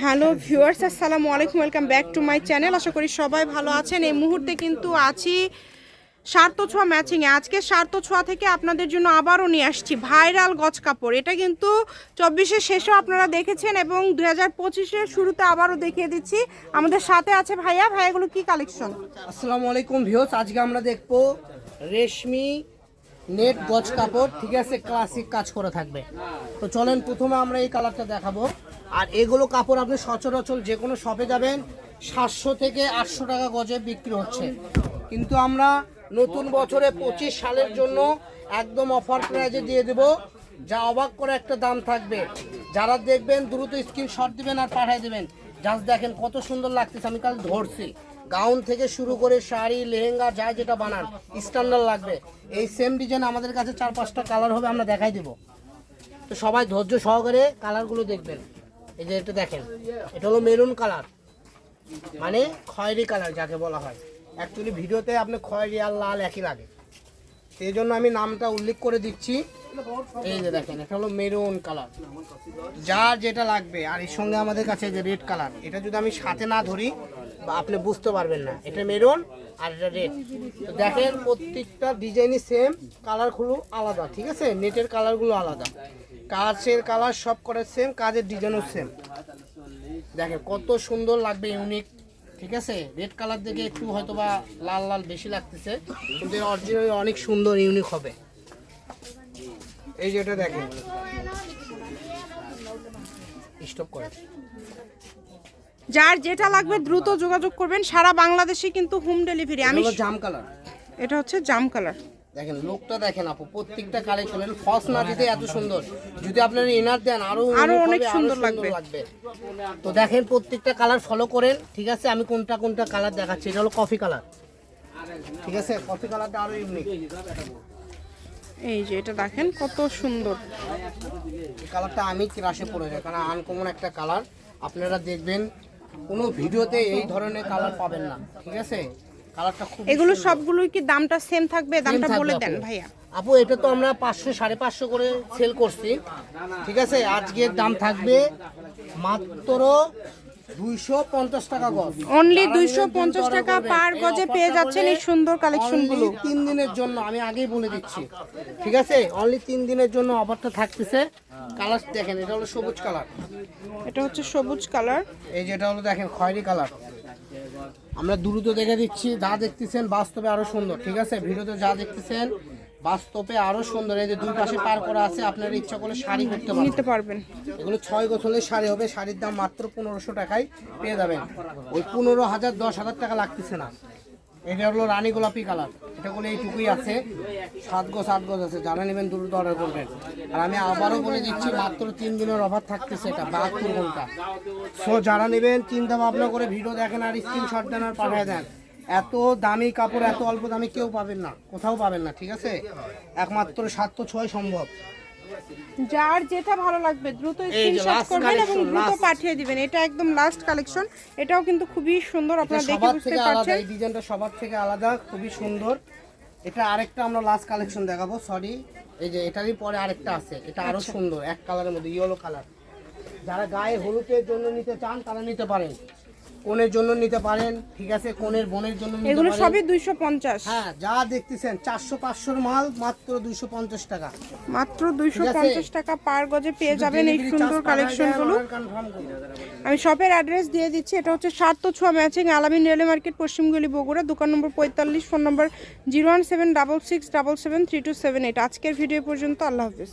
Hello viewers, আসসালামু আলাইকুম, welcome back to my channel. আশা করি সবাই ভালো আছেন। এই মুহূর্তে কিন্তু আছি সার্ত ছোঁয়া ম্যাচিংয়ে আজকে সার্ত ছোঁয়া থেকে আপনাদের জন্য আবারও নিয়ে আসছি ভাইরাল গজ কাপড়। এটা কিন্তু চব্বিশের শেষেও আপনারা দেখেছেন এবং দু হাজার পঁচিশের শুরুতে আবারও দেখিয়ে দিচ্ছি। আমাদের সাথে আছে ভাইয়া। ভাইয়াগুলো কি কালেকশন আসসালামু আলাইকুম ভিউস আজকে আমরা দেখব রেশমি নেট গজ কাপড়। ঠিক আছে ক্লাসিক কাজ করে থাকবে। তো চলেন, প্রথমে আমরা এই কালারটা দেখাবো। আর এগুলো কাপড় আপনি সচরাচর যে কোনো শপে যাবেন, সাতশো থেকে আটশো টাকা গজে বিক্রি হচ্ছে। কিন্তু আমরা নতুন বছরে পঁচিশ সালের জন্য একদম অফার প্রাইজে দিয়ে দেব। যা অবাক করে একটা দাম থাকবে। যারা দেখবেন দ্রুত স্ক্রিনশট দিবেন আর পাঠিয়ে দেবেন। জাস্ট দেখেন কত সুন্দর লাগতেছে, আমি কাল ধরছি। গাউন থেকে শুরু করে শাড়ি, লেহেঙ্গা, যা যেটা বানান স্ট্যান্ডার্ড লাগবে। এই সেম ডিজাইন আমাদের কাছে চার পাঁচটা কালার হবে, আমরা দেখাই দেব। তো সবাই ধৈর্য সহকারে কালারগুলো দেখবেন। এই যে এটা দেখেন, এটা হলো মেরুন কালার মানে খয়েরি কালার যাকে বলা হয়। অ্যাকচুয়ালি ভিডিওতে আপনি খয়েরি আর লাল একই লাগে। সেই জন্য আমি নামটা উল্লেখ করে দিচ্ছি। এই যে দেখেন, এটা হলো মেরুন কালার। যার যেটা লাগবে, আর এর সঙ্গে আমাদের কাছে যে রেড কালার, এটা যদি আমি সাথে না ধরি, বা আপনি বুঝতে পারবেন না, এটা মেরুন আর এটা রেড। তো দেখেন, প্রত্যেকটা ডিজাইনই সেম কালারগুলো আলাদা, ঠিক আছে? নেটের কালারগুলো আলাদা। কাজের কালার সব করে সেম কাজের ডিজাইনও সেম দেখেন কত সুন্দর লাগবে ইউনিক ঠিক আছে? রেড কালার দেখে একটু হয়তো বা লাল লাল বেশি লাগতেছে কিন্তু অরিজিনাল অনেক সুন্দর ইউনিক হবে। এই যে এটা দেখেন। স্টপ করে যার যেটা লাগবে দ্রুত যোগাযোগ করবেন। সারা বাংলাদেশে কিন্তু হোম ডেলিভারি আমি জাম কালার এটা হচ্ছে জাম কালার দেখেন লোকটা দেখেন আপু প্রত্যেকটা কালেকশনের ফস না দিতে এত সুন্দর। যদি আপনারা ইনার দেন আরও আরও অনেক সুন্দর লাগবে। তো দেখেন প্রত্যেকটা কালার ফলো করেন ঠিক আছে? আমি কোনটা কোনটা কালার দেখাচ্ছি এটা হলো কফি কালার ঠিক আছে? কফি কালারটা আরও ইউনিক এই যে এটা দেখেন কত সুন্দর। কালারটা আমি ক্রাশে পড়ে যায় কারণ আনকমন একটা কালার আপনারা দেখবেন কোনো ভিডিওতে এই ধরনের কালার পাবেন না ঠিক আছে? কালারটা খুব এগুলো সবগুলোই কি দামটা সেম থাকবে? দামটা বলে। দেন ভাইয়া। আপু এটা তো আমরা পাঁচশো সাড়ে পাঁচশো করে সেল করছি। ঠিক আছে? আজকের দাম থাকবে মাত্র দুইশো পঞ্চাশ টাকা গজ। অনলি দুইশো পঞ্চাশ টাকা পার গজে পেয়ে যাচ্ছেন এই সুন্দর কালেকশনগুলো। Only তিন দিনের জন্য আমি আগেই বলে দিচ্ছি। ঠিক আছে? অনলি তিন দিনের জন্য অফারটা থাকতেছে। কালার দেখেন এটা হলো সবুজ কালার এটা হচ্ছে সবুজ কালার এই যেটা হলো দেখেন খয়েরি কালার আমরা দ্রুত দেখে দিচ্ছি যা দেখতেছেন বাস্তবে আরও সুন্দর ঠিক আছে? ভিডিওতে যা দেখতেছেন বাস্তবে আরও সুন্দর। এই যে দুই পাশে পার করা আছে আপনার ইচ্ছা করলে শাড়ি করতে পারেন নিতে পারবেন। এগুলো ছয় গোছলের শাড়ি হবে শাড়ির দাম মাত্র পনেরোশো টাকায় পেয়ে যাবেন। ওই পনেরো হাজার দশ হাজার টাকা লাগতেছে না। এটা হলো রানী গোলাপি কালার। এটা বলে এইটুকুই আছে। সাত গো, সাত গজ আছে। যারা নেবেন দ্রুত অর্ডার করবেন। আর আমি আবারও বলে দিচ্ছি, মাত্র তিন দিনের অফার থাকতেছে এটা, বাহাত্তর ঘণ্টা। সো যারা নেবেন চিন্তা ভাবনা করে ভিডিও দেখেন আর স্ক্রিনশট দেন আর পাঠিয়ে দেন। এত দামি কাপড়, এত অল্প দামি কেউ পাবেন না। কোথাও পাবেন না, ঠিক আছে? একমাত্র সাত তো ছয় সম্ভব। যার যেটা ভালো লাগবে দ্রুত স্ক্রিনশট করবেন এবং দ্রুত পাঠিয়ে দিবেন। এটা একদম লাস্ট কালেকশন এটাও কিন্তু খুবই সুন্দর আপনারা দেখে বুঝতে পারছেন। এই ডিজাইনটা সবার থেকে আলাদা খুবই সুন্দর। এটা আরেকটা আমরা লাস্ট কালেকশন দেখাবো সরি এই যে এটারই পরে আরেকটা আছে এটা আরও আচ্ছা। সুন্দর এক কালারের মধ্যে ইয়েলো কালার যারা গায়ে হলুদের জন্য নিতে চান তারা নিতে পারেন। কোনের জন্য নিতে পারেন ঠিক আছে কোনের বোনের জন্য এগুলো সবই দুইশো পঞ্চাশ। হ্যাঁ যা দেখতেছেন চারশো পাঁচশোর মাল মাত্র দুইশো পঞ্চাশ টাকা। মাত্র দুইশো ঠিক আছে? পঞ্চাশ টাকা পার গজে পেয়ে যাবেন এই সুন্দর charge কালেকশনগুলো order confirm করুন। আমি শপের অ্যাড্রেস দিয়ে দিচ্ছি এটা হচ্ছে সাত তো ছোয়া ম্যাচিং আলামিন রেলওয়ে মার্কেট পশ্চিমগুলি বগুড়া দোকান নম্বর পঁয়তাল্লিশ phone number zero one seven double six double seven three two seven eight. আজকের ভিডিও পর্যন্ত আল্লাহ হাফিজ।